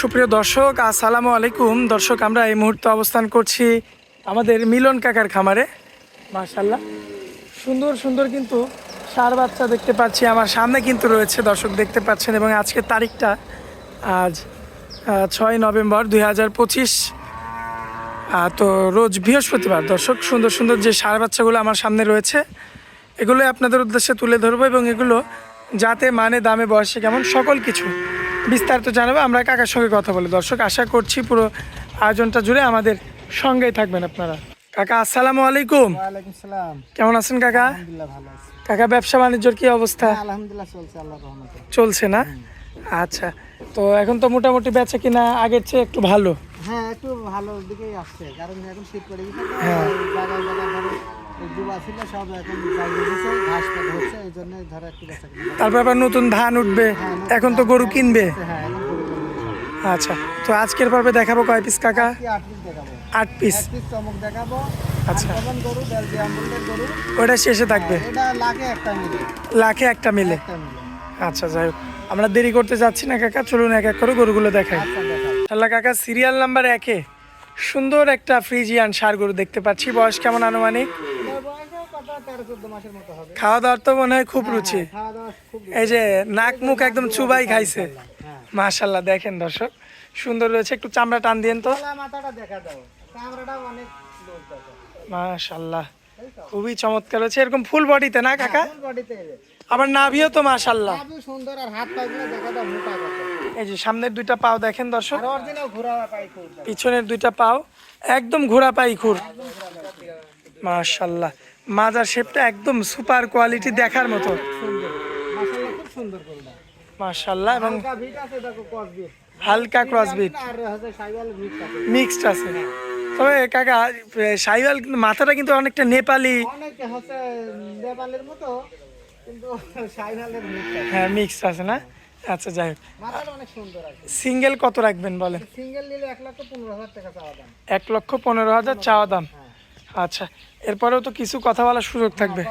সুপ্রিয় দর্শক, আসসালামু আলাইকুম। দর্শক, আমরা এই মুহূর্তে অবস্থান করছি আমাদের মিলন কাকার খামারে। মার্শাল্লাহ সুন্দর সুন্দর কিন্তু সার বাচ্চা দেখতে পাচ্ছি। আমার সামনে কিন্তু রয়েছে, দর্শক, দেখতে পাচ্ছেন এবং আজকের তারিখটা আজ ছয় নভেম্বর দুই হাজার পঁচিশ। তো রোজ বৃহস্পতিবার, দর্শক, সুন্দর সুন্দর যে সার বাচ্চাগুলো আমার সামনে রয়েছে এগুলো আপনাদের উদ্দেশ্যে তুলে ধরবো এবং এগুলো যাতে মানে দামে বয়সে কেমন সকল কিছু বিস্তারিত জানাব। আমরা কাকার সঙ্গে কথা বলি। দর্শক আশা করছি পুরো আয়োজনটা জুড়ে আমাদের সঙ্গেই থাকবেন আপনারা। কাকা আসসালামু আলাইকুম। কেমন আছেন কাকা? ভালো কাকা ব্যবসা বাণিজ্যর কি অবস্থা? রহমতে। চলছে না? আচ্ছা তো এখন তো মোটামুটি বেচা কিনা আগের চেয়ে একটু ভালো। হ্যাঁ একটু ভালো দিকেই আসছে। কারণ এখন শীত পড়ে গেছে হ্যাঁ। জায়গায় জায়গায় ধরো ডুবা ছিল সব এখন দিয়েছে ঘাস পাতা হচ্ছে এই জন্য ধরো একটু তারপর আবার নতুন ধান উঠবে এখন তো গরু কিনবে। হ্যাঁ গরু কিনবে। আচ্ছা তো আজকের পর্বে দেখাবো কয় পিস কাকা? আট পিস দেখাবো। আট পিস পিস চমক দেখাবো। আচ্ছা। ওটা শেষে থাকবে? লাখে একটা মিলে। আচ্ছা যাই হোক। আমরা দেরি করতে যাচ্ছি না কাকা। চলুন এক এক করে গরুগুলো দেখাই। আচ্ছা আল্লাহ কাকা সিরিয়াল নাম্বার একে। সুন্দর একটা ফ্রিজিয়ান সার গরু দেখতে পাচ্ছি। বয়স কেমন আনুমানিক? খাওয়া দাওয়ার তো মনে হয় খুব রুচি। খাওয়া দাওয়া খুব এই যে নাক মুখ একদম চুবাই খাইছে। হ্যাঁ। মাশাল্লাহ দেখেন দর্শক। সুন্দর রয়েছে একটু চামড়া টান দিয়েন তো। মাশাল্লাহ খুবই চমৎকার হয়েছে। এরকম ফুল বডিতে না কাকা? বডিতে আবার নাভিও তো মাশাল্লাহ সুন্দর আর হাত পাগুলো দেখা দাও মোটা কথা এই যে সামনের দুইটা পাও দেখেন দর্শক। পিছনের দুইটা পাও একদম ঘোড়া পাই খুর মাশাল্লাহ মাজার শেপটা একদম সুপার কোয়ালিটি দেখার মতো। মাশাল্লাহ এবং হালকা ভিট আছে দেখো কস বিট হালকা ক্রসবিট মিক্সড আছে। তবে কাকা সাইওয়াল কিন্তু মাথাটা কিন্তু অনেকটা নেপালি। নেপালের মতো হ্যাঁ মিক্সড আছে না? আচ্ছা যাই হোক। সিঙ্গেল কত রাখবেন বলেন? সিঙ্গেল নিলে এক লক্ষ পনেরো হাজার টাকা চাওয়া দাম। এক লক্ষ পনেরো হাজার চাওয়া দাম। হ্যাঁ। আচ্ছা এরপরেও তো কিছু কথা বলার সুযোগ থাকবে।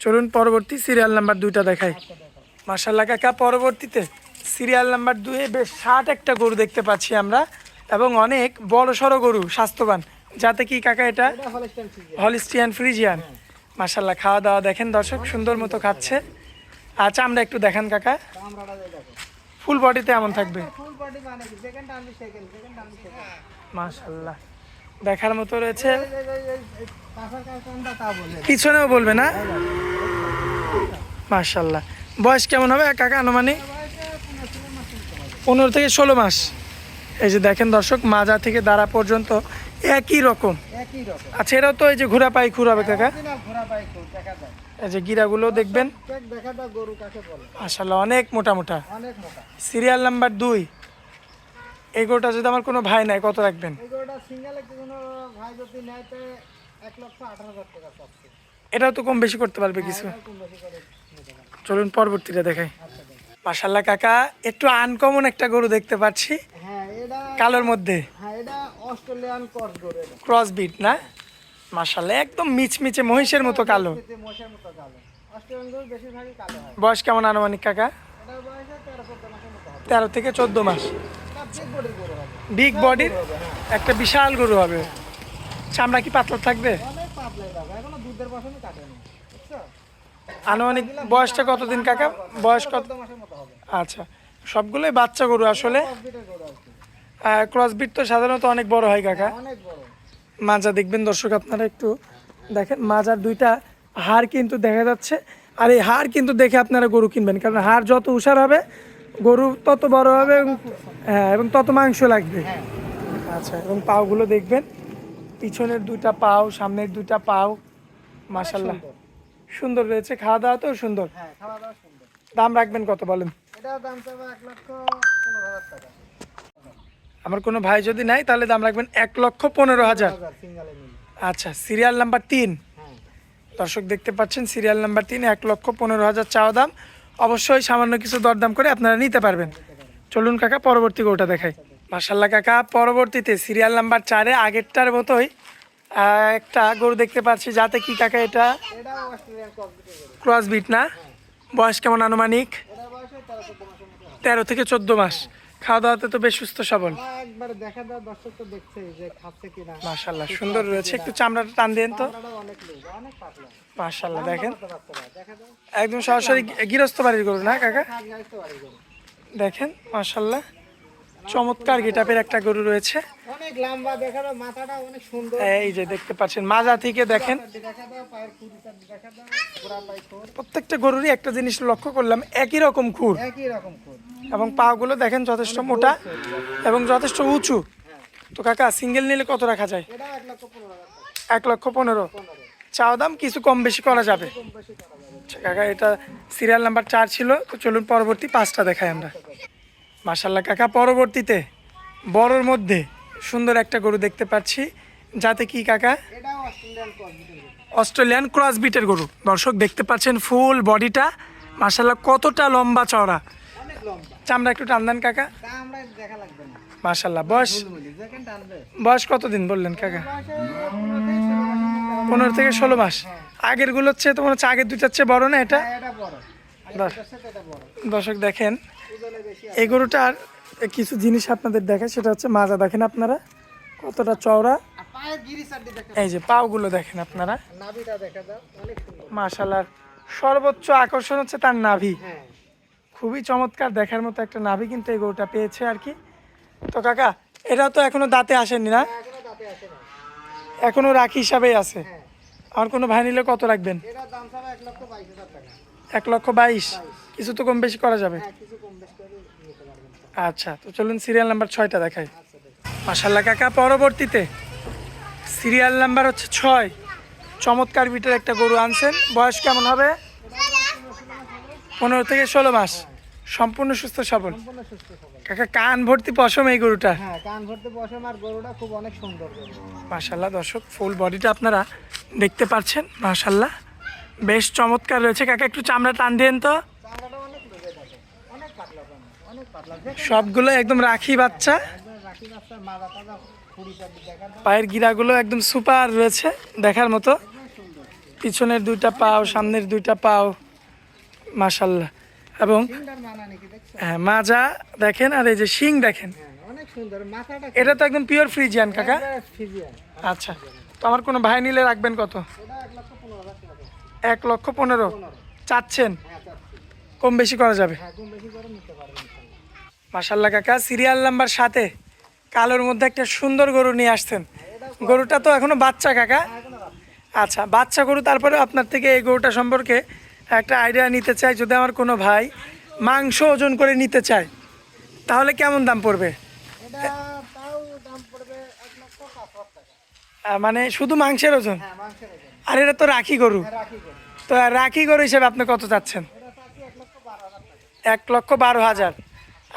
চলুন পরবর্তী সিরিয়াল নাম্বার দুইটা দেখাই। আচ্ছা মার্শাল্লাহ কাকা পরবর্তীতে সিরিয়াল নাম্বার দুয়ে বেশ ষাট একটা গরু দেখতে পাচ্ছি আমরা এবং অনেক বড় সড়ো গরু স্বাস্থ্যবান। যাতে কি কাকা এটা? এটা হলিস্টিয়ান ফ্রিজিয়ান মার্শাল্লাহ খাওয়া দাওয়া দেখেন দর্শক, সুন্দর মতো খাচ্ছে। আচ্ছা আমরা একটু দেখান কাকা। ফুল বডিতে এমন থাকবে? মার্শাল্লাহ দেখার মতো রয়েছে। পিছনেও বলবে না? মার্শাল্লাহ বয়স কেমন হবে কাকা আনুমানিক? পনেরো থেকে ষোলো মাস। এই যে দেখেন দর্শক, মাজা থেকে দাঁড়া পর্যন্ত একই রকম? একই রকম। আচ্ছা এরাও তো এই যে ঘোরা পাই খুর হবে কাকা? দেখা যায়। এই যে গিরাগুলো দেখবেন? চেক গরু কাকে বলে। আসলে অনেক মোটা মোটা অনেক মোটা। সিরিয়াল নাম্বার দুই। এই গরুটা যদি আমার কোনো ভাই নাই কত রাখবেন? এই গরুটা সিঙ্গেল একটি কোনো ভাই যদি নেয় তো এক লক্ষ আঠারো হাজার টাকা চাচ্ছে। এটাও তো কম বেশি করতে পারবে কিছু। পারে চলুন পরবর্তীটা দেখাই। আচ্ছা মাসাল্লাহ কাকা একটু আনকমন একটা গরু দেখতে পাচ্ছি। হ্যাঁ কালোর মধ্যে? হ্যাঁ ক্রস বিট না? মাসাল্লাহ একদম মিচমিচে মহিষের মতো কালো। হয়। বয়স কেমন আনুমানিক কাকা? তেরো থেকে চোদ্দ মাস। বিগ বডির বডির একটা বিশাল গরু হবে। চামড়া কি পাতলা থাকবে? আনুমানিক বয়সটা কতদিন কাকা? বয়স কত? আচ্ছা সবগুলোই বাচ্চা গরু আসলে? কসবিটের গরু আর কি তো সাধারণত অনেক বড় হয় কাকা। অনেক বড়। মাজা দেখবেন দর্শক আপনারা একটু দেখেন মাজার দুইটা হাড় কিন্তু দেখা যাচ্ছে। আর এই হাড় কিন্তু দেখে আপনারা গরু কিনবেন কারণ হাড় যত উষার হবে গরু তত বড় হবে এবং হ্যাঁ এবং তত মাংস লাগবে। হ্যাঁ। আচ্ছা এবং পাওগুলো দেখবেন পিছনের দুইটা পাও সামনের দুইটা পাও মাশাল্লাহ সুন্দর। রয়েছে খাওয়া দাওয়া তো সুন্দর। হ্যাঁ সুন্দর। দাম রাখবেন কত বলেন? এটার দাম এক লক্ষ পনেরো হাজার টাকা। আমার কোনো ভাই যদি নাই তাহলে দাম রাখবেন এক লক্ষ পনেরো হাজার। আচ্ছা সিরিয়াল নাম্বার তিন। হ্যাঁ। দর্শক দেখতে পাচ্ছেন সিরিয়াল নাম্বার তিন এক লক্ষ পনেরো হাজার চাওয়া দাম। অবশ্যই সামান্য কিছু দরদাম করে আপনারা নিতে পারবেন। চলুন কাকা পরবর্তী গরুটা দেখাই। মার্শাল্লাহ কাকা পরবর্তীতে সিরিয়াল নাম্বার চারে আগেরটার মতোই একটা গরু দেখতে পাচ্ছি যাতে কি কাকা এটা? ক্রস বিট না? বয়স কেমন আনুমানিক? তেরো থেকে চোদ্দ মাস। খাওয়া দাওয়াতে তো বেশ সুস্থ সবল। একবার দেখা দাও দর্শক তো দেখছে যে খাচ্ছে কিনা। মাশাল্লাহ সুন্দর রয়েছে। একটু চামড়াটা টান দেন তো। দেখেন। একদম সরাসরি গি- গৃহস্থ বাড়ির গরু না কাকা? গরু। দেখেন চমৎকার গেটাপের একটা গরু রয়েছে। অনেক লম্বা দেখা মাথাটা অনেক সুন্দর। এই যে দেখতে পাচ্ছেন মাজা থেকে দেখেন। প্রত্যেকটা গরুরই একটা জিনিস লক্ষ্য করলাম একই রকম খুর একই রকম খোর এবং পাগুলো দেখেন যথেষ্ট মোটা এবং যথেষ্ট উঁচু। তো কাকা সিঙ্গেল নিলে কত রাখা যায়? এক লক্ষ পনেরো। হাজার টাকা এক লক্ষ পনেরো পনেরো চাও দাম? কিছু কম বেশি করা যাবে। আচ্ছা কাকা, এটা সিরিয়াল নাম্বার চার ছিল, তো চলুন পরবর্তী পাঁচটা দেখাই আমরা। মার্শাল্লাহ কাকা, পরবর্তীতে বড়র মধ্যে সুন্দর একটা গরু দেখতে পাচ্ছি। যাতে কি কাকা? অস্ট্রেলিয়ান ক্রস বিটের গরু। দর্শক, দেখতে পাচ্ছেন ফুল বডিটা মার্শাল্লাহ কতটা লম্বা চওড়া। চামড়া একটু টান দেন কাকা। দেখা না। বয়স? বয়স কতদিন বললেন কাকা? পনেরো থেকে ষোলো মাস। আগেরগুলো হচ্ছে তোমার হচ্ছে আগের দুইটার চেয়ে বড় না এটা? হ্যাঁ, দর্শক দেখেন এই গরুটার কিছু জিনিস আপনাদের দেখায় সেটা হচ্ছে মাজা দেখেন আপনারা কতটা চওড়া। দেখা এই যে পাওগুলো দেখেন আপনারা। দেখা মাশালার সর্বোচ্চ আকর্ষণ হচ্ছে তার নাভি। হ্যাঁ। খুবই চমৎকার দেখার মতো একটা নাভি কিন্তু এই গরুটা পেয়েছে আর কি। তো কাকা এটা তো এখনও দাঁতে আসেনি না? এখনও রাখি হিসাবেই আছে। আমার কোনো ভাই নিলে কত রাখবেন? এক লক্ষ বাইশ। কিছু তো কম বেশি করা যাবে। আচ্ছা তো চলুন সিরিয়াল নাম্বার ছয়টা দেখাই। মাসাল্লাহ কাকা, পরবর্তীতে সিরিয়াল নাম্বার হচ্ছে ছয়। চমৎকার বিটের একটা গরু আনছেন। বয়স কেমন হবে? পনেরো থেকে ষোলো মাস। সম্পূর্ণ সুস্থ সবল। কাকা কান ভর্তি পশম এই গরুটা? হ্যাঁ কান ভরতে বসে আর গরুটা খুব অনেক সুন্দর মাশাল্লাহ দর্শক ফুল বডিটা আপনারা দেখতে পাচ্ছেন মাশাল্লাহ। বেশ চমৎকার রয়েছে। কাকা একটু চামড়া টান দিন তো। সবগুলো একদম রাখি বাচ্চা। পায়ের গিরাগুলো একদম সুপার রয়েছে দেখার মতো। পিছনের দুইটা পাও সামনের দুইটা পাও। মাশাল্লাহ এবং হ্যাঁ, মাজা দেখেন আর এই যে শিং দেখেন। হ্যাঁ এটা তো একদম পিওর ফ্রিজিয়ান কাকা। আচ্ছা তো আমার কোনো ভাই নিলে রাখবেন কত? এক লক্ষ পনেরো চাচ্ছেন? হ্যাঁ কম বেশি করা যাবে? হ্যাঁ। মাশাল্লাহ কাকা। সিরিয়াল নাম্বার সাথে কালোর মধ্যে একটা সুন্দর গরু নিয়ে আসছেন। গরুটা তো এখনও বাচ্চা কাকা। আচ্ছা বাচ্চা গরু তারপরে আপনার থেকে এই গরুটা সম্পর্কে একটা আইডিয়া নিতে চাই যদি আমার কোনো ভাই মাংস ওজন করে নিতে চায় তাহলে কেমন দাম পড়বে? মানে শুধু মাংসের ওজন? হ্যাঁ মাংসের ওজন। আর এটা তো রাখি গরু। হ্যাঁ তো রাখি গরু হিসেবে আপনি কত চাচ্ছেন? এক লক্ষ বারো হাজার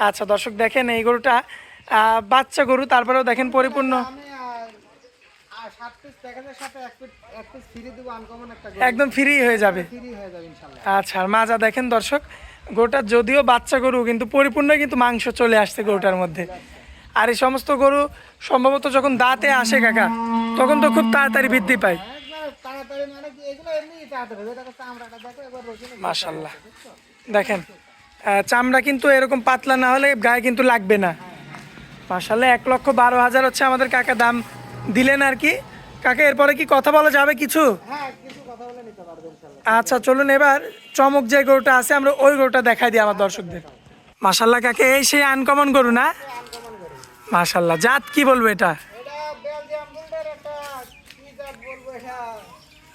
আচ্ছা দর্শক দেখেন এই গরুটা বাচ্চা গরু তারপরেও দেখেন পরিপূর্ণ। একদম ফ্রি হয়ে যাবে। আচ্ছা আর মাজা দেখেন দর্শক গরুটা যদিও বাচ্চা গরু কিন্তু পরিপূর্ণ কিন্তু মাংস চলে আসছে গরুটার মধ্যে। আর এই সমস্ত গরু সম্ভবত যখন দাঁতে আসে কাকা তখন তো খুব তাড়াতাড়ি বৃদ্ধি পায়। তাড়াতাড়ি মানে মাশাল্লাহ দেখেন চামড়া কিন্তু এরকম পাতলা না হলে গায়ে কিন্তু লাগবে না। মাশাল্লাহ এক লক্ষ বারো হাজার হচ্ছে আমাদের কাকা দাম। দিলেন আর কি? কাকে এরপরে কি কথা বলা যাবে কিছু? হ্যাঁ আচ্ছা চলুন এবার চমক যে গরুটা আছে আমরা ওই গরুটা দেখাই দিই আমার দর্শকদের। মাশাল্লাহ কাকে এই সেই আনকমন গরু না? করে মাশাল্লাহ জাত কি বলব এটা?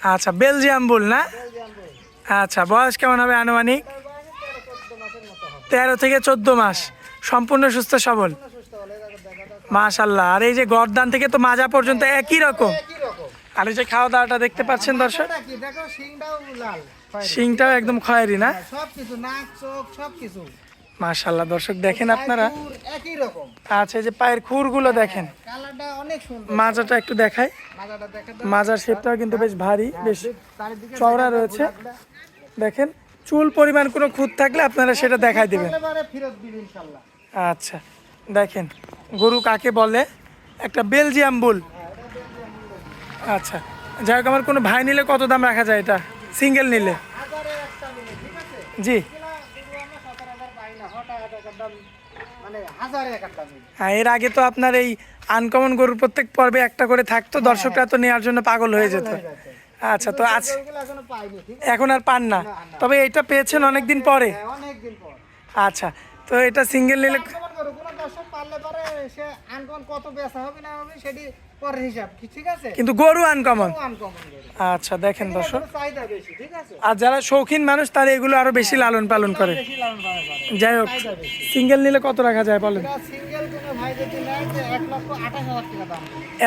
আচ্ছা বেলজিয়াম বুল না? আচ্ছা বয়স কেমন হবে আনুমানিক? তেরো থেকে চোদ্দ মাস। সম্পূর্ণ সুস্থ সবল সুস্থ হলে এটাকে দেখা যাচ্ছে মাশাল্লাহ আর এই যে গরদান থেকে তো মাজা পর্যন্ত একই রকম। আর এই যে খাওয়া দাওয়াটা দেখতে পাচ্ছেন দর্শক? শিংটাও একদম খয়েরি না? কিছু মাশাল্লাহ দর্শক দেখেন আপনারা? একই রকম। আচ্ছা এই যে পায়ের খুরগুলো দেখেন। কালারটা অনেক সুন্দর। মাজাটা একটু দেখাই। মাজার শেপটাও কিন্তু বেশ ভারী বেশ চওড়া রয়েছে। দেখেন চুল পরিমাণ কোনো খুঁত থাকলে আপনারা সেটা দেখাই দিবেন। আচ্ছা। দেখেন গরু কাকে বলে? একটা বেলজিয়াম বুল। আচ্ছা যাই হোক আমার কোনো ভাই নিলে কত দাম রাখা যায় এটা? সিঙ্গেল নিলে? জি। হ্যাঁ এর আগে তো আপনার এই আনকমন গরুর প্রত্যেক পর্বে একটা করে থাকতো দর্শকরা তো নেওয়ার জন্য পাগল হয়ে যেত। আচ্ছা তো আজ এখনও আর পান না। তবে এটা পেয়েছেন অনেকদিন হ্যাঁ অনেকদিন পর। আচ্ছা তো এটা সিঙ্গেল নিলে কোনো দর্শক পারলে পরে সে আনকমন কত বেচা হবে না হবে সেটি পরের হিসাব ঠিক আছে? কিন্তু গরু আনকমন আচ্ছা দেখেন দর্শক। এগুলোর চাহিদা বেশি ঠিক আছে? আর যারা শৌখিন মানুষ তারা এগুলো আরও বেশি লালন পালন করে। বেশি লালন পালন করে। যাই হোক সিঙ্গেল নিলে কত রাখা যায় বলেন? সিঙ্গেল কোনো ভাই যদি নেয় যে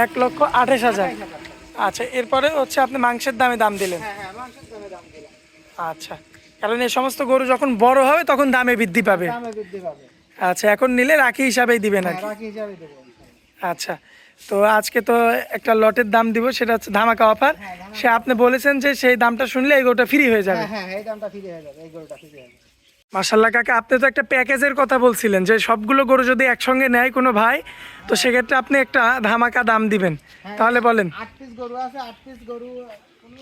এক লক্ষ আঠাশ হাজার। আচ্ছা এরপরে হচ্ছে আপনি মাংসের দামে দাম দিলেন। হ্যাঁ হ্যাঁ মাংসের দামে দাম দিলাম। আচ্ছা কারণ এই সমস্ত গরু যখন বড় হবে তখন দামে বৃদ্ধি পাবে। দামে বৃদ্ধি পাবে। আচ্ছা এখন নিলে রাখি হিসাবেই দিবেন আর হ্যাঁ কি? রাখি হিসাবে দেবো আচ্ছা তো আজকে তো একটা লটের দাম দিব সেটা হচ্ছে ধামাকা অফার সে আপনি বলেছেন যে সেই দামটা শুনলে এই গরুটা ফ্রি হয়ে যাবে। হ্যাঁ হ্যাঁ এই দামটা ফিরে হয়ে যাবে এই গরুটা ফিরে হয়ে যাবে। মার্শাল্লাহ কাকা আপনি তো একটা প্যাকেজের কথা বলছিলেন যে সবগুলো গরু যদি একসঙ্গে নেয় কোনো ভাই তো সেক্ষেত্রে আপনি একটা ধামাকা দাম দিবেন। তাহলে বলেন। আট পিস গরু আছে আট পিস গরু কোনো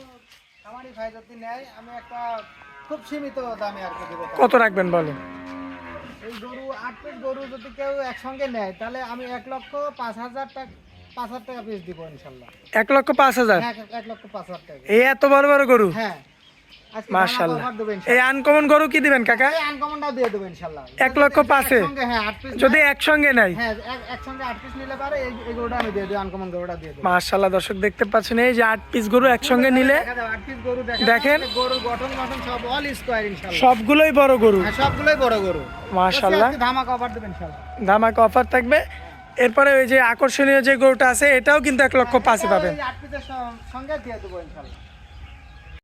খামারি ভাই যদি নেয় আমি একটা খুব সীমিত দামে আর কি দেবো। কত রাখবেন বলেন? এই গরু আট পিস গরু যদি কেউ একসঙ্গে নেয় তাহলে আমি এক লক্ষ পাঁচ হাজার টাকা পাঁচ হাজার টাকা পিস দিব ইনশাল্লাহ। এক লক্ষ পাঁচ হাজার? হ্যাঁ এক লক্ষ পাঁচ হাজার টাকা। এই এত বড় বড় গরু? হ্যাঁ। আজকে মার্শাল্লাহ ধামাকা offer দেবো এই আনকমন গরু কি দিবেন কাকা? এই আনকমনটা দিয়ে দেবো ইনশাল্লাহ এক লক্ষ পাঁচে? একসঙ্গে হ্যাঁ আট পিস যদি একসঙ্গে নেয়? হ্যাঁ একসঙ্গে আট পিস নিলে পারে এই এই গরুটা আমি দিয়ে দেবো আনকমন গরুটা দিয়ে দেবো। মার্শাল্লাহ দর্শক দেখতে পাচ্ছেন এই যে পিস গরু একসঙ্গে নিলে গরু দেখেন। গরুর গঠন গঠন সব অল স্কোয়ার ইনশাল্লাহ সবগুলোই বড় গরু। হ্যাঁ সবগুলোই বড় গরু। ধামাকা অফার দেবেন ইনশাল্লাহ ধামাকা অফার থাকবে। এরপরে ওই যে আকর্ষণীয় যে গরুটা আছে এটাও কিন্তু এক লক্ষ পাঁচে পাবেন। আট পিসের স- সঙ্গে দিয়ে দেবো